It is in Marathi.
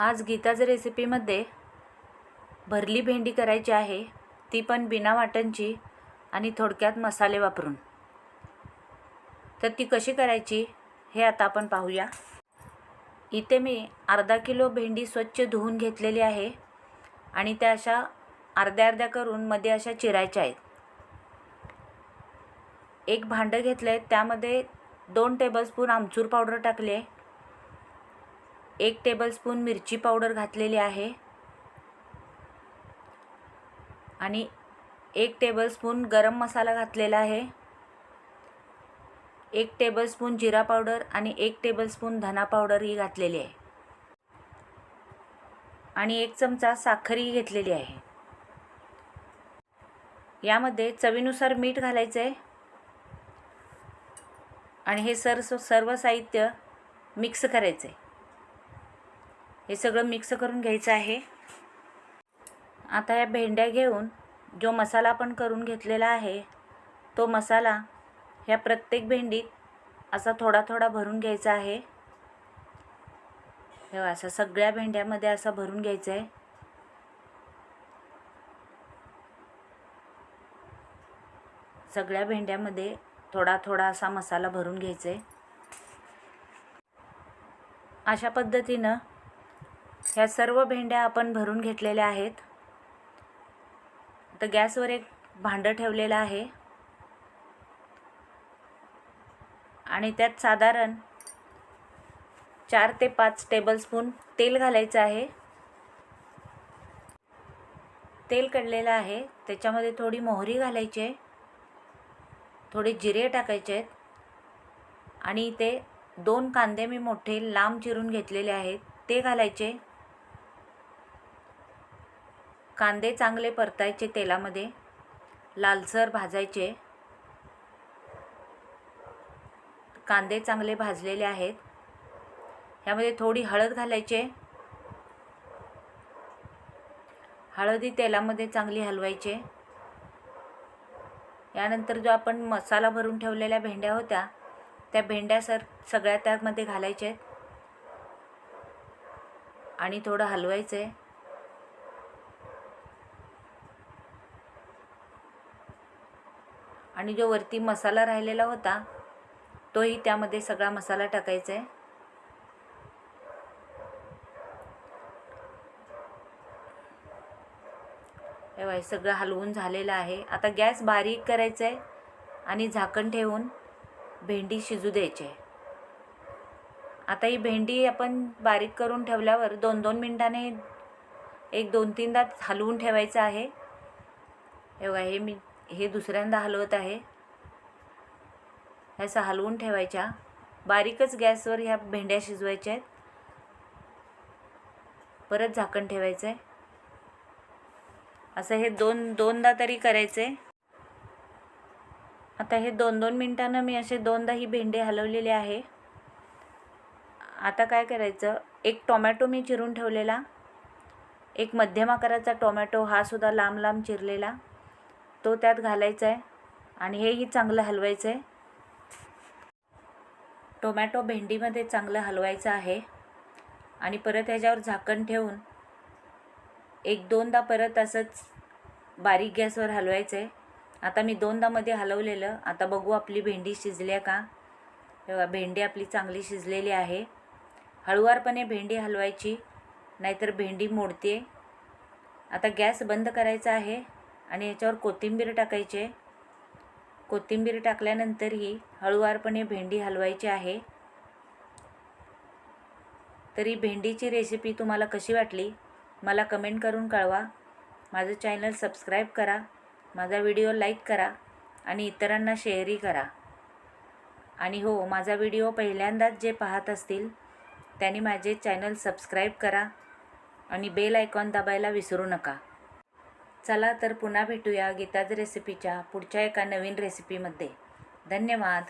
आज गीताज रेसिपीमध्ये भरली भेंडी करायची आहे. ती पण बिना वाटणची आणि थोडक्यात मसाले वापरून. तर ती कशी करायची हे आता आपण पाहूया. इथे मी अर्धा किलो भेंडी स्वच्छ धुवून घेतलेली आहे आणि त्या अशा अर्ध्या अर्ध्या करून मध्ये अशा चिरायच्या आहेत. एक भांडं घेतलं आहे त्यामध्ये दोन टेबलस्पून आमचूर पावडर टाकले एक टेबलस्पून मिरची पावडर घातलेली आहे. आणि एक टेबलस्पून गरम मसाला घातलेला आहे. एक टेबलस्पून जिरा पावडर आणि एक टेबलस्पून धना पावडर ही घातलेली आहे. आणि एक चमचा साखरही घेतलेली आहे. यामध्ये चवीनुसार मीठ घालायचं आहे आणि हे सर सर्व साहित्य मिक्स करायचं आहे हे सगळं मिक्स करून घ्यायचं आहे. आता या भेंड्या घेऊन जो मसाला आपण करून घेतलेला आहे तो मसाला ह्या प्रत्येक भेंडीत असा थोडा थोडा भरून घ्यायचा आहे. हे असा सगळ्या भेंड्यामध्ये असा भरून घ्यायचा आहे. सगळ्या भेंड्यामध्ये थोडा थोडा असा मसाला भरून घ्यायचा आहे. अशा पद्धतीनं ह्या सर्व भेंड्या आपण भरून घेतलेल्या आहेत. तर गॅसवर एक भांडं ठेवलेलं आहे. आणि त्यात साधारण चार ते पाच टेबलस्पून तेल घालायचं आहे. तेल कडलेलं आहे. त्याच्यामध्ये थोडी मोहरी घालायची आहे. थोडे जिरे टाकायचे आहेत. आणि ते दोन कांदे मी मोठे लांब चिरून घेतलेले आहेत. ते घालायचे. कांदे चांगले परतायचे तेलामध्ये लालसर भाजायचे. कांदे चांगले भाजलेले आहेत. ह्यामध्ये थोडी हळद घालायचे. हळदी तेलामध्ये चांगली हलवायचे. यानंतर जो आपण मसाला भरून ठेवलेल्या भेंड्या होत्या त्या भेंड्या सर सगळ्या त्यामध्ये घालायच्या आहेत आणि थोडं हलवायचं. आहे आणि जो वरती मसाला राहिलेला होता तोही त्यामध्ये सगळा मसाला टाकायचा आहे. हे सगळं हलवून झालेलं आहे. आता गॅस बारीक करायचा आहे आणि झाकण ठेवून भेंडी शिजू द्यायची आहे. आता ही भेंडी आपण बारीक करून ठेवल्यावर दोन दोन मिनटाने एक दोन तीनदा हलवून ठेवायचं आहे. एवढा हे मी हे दुसऱ्यांदा हलवत आहे. ह्याचा हलवून ठेवायच्या. बारीकच गॅसवर ह्या भेंड्या शिजवायच्या आहेत. परत झाकण ठेवायचं आहे असं हे दोन दोनदा तरी करायचं आहे आता हे दोन दोन मिनटानं मी असे दोनदा ही भेंडे हलवलेले आहे. आता काय करायचं? एक टोमॅटो मी चिरून ठेवलेला. एक मध्यम आकाराचा टोमॅटो हा सुद्धा लांब लांब चिरलेला. तो त्यात घालायचा आहे आणि हेही चांगलं हलवायचं आहे. टोमॅटो भेंडीमध्ये चांगलं हलवायचं आहे. आणि परत ह्याच्यावर झाकण ठेवून एक दोनदा परत असंच बारीक गॅसवर हलवायचं आहे. आता मी दोनदामध्ये हलवलेलं. आता बघू आपली भेंडी शिजल्या का? तेव्हा भेंडी आपली चांगली शिजलेली आहे. हळुवारपणे भेंडी हलवायची नाहीतर भेंडी मोडते आता गॅस बंद करायचा आहे. आणि याच्यावर कोथिंबीर टाकायचे. कोथिंबीर टाकल्यानंतरही हळुवारपणे भेंडी हलवायची आहे. तरी भेंडीची रेसिपी तुम्हाला कशी वाटली? मला कमेंट करून कळवा. माझं चॅनल सबस्क्राईब करा. माझा व्हिडिओ लाईक करा आणि इतरांना शेअरही करा. आणि हो माझा व्हिडिओ पहिल्यांदाच जे पाहत असतील त्यांनी माझे चॅनल सबस्क्राईब करा आणि बेल आयकॉन दाबायला विसरू नका. चला तर पुन्हा भेटूया गीताज रेसिपीच्या पुढच्या एका नवीन रेसिपीमध्ये धन्यवाद.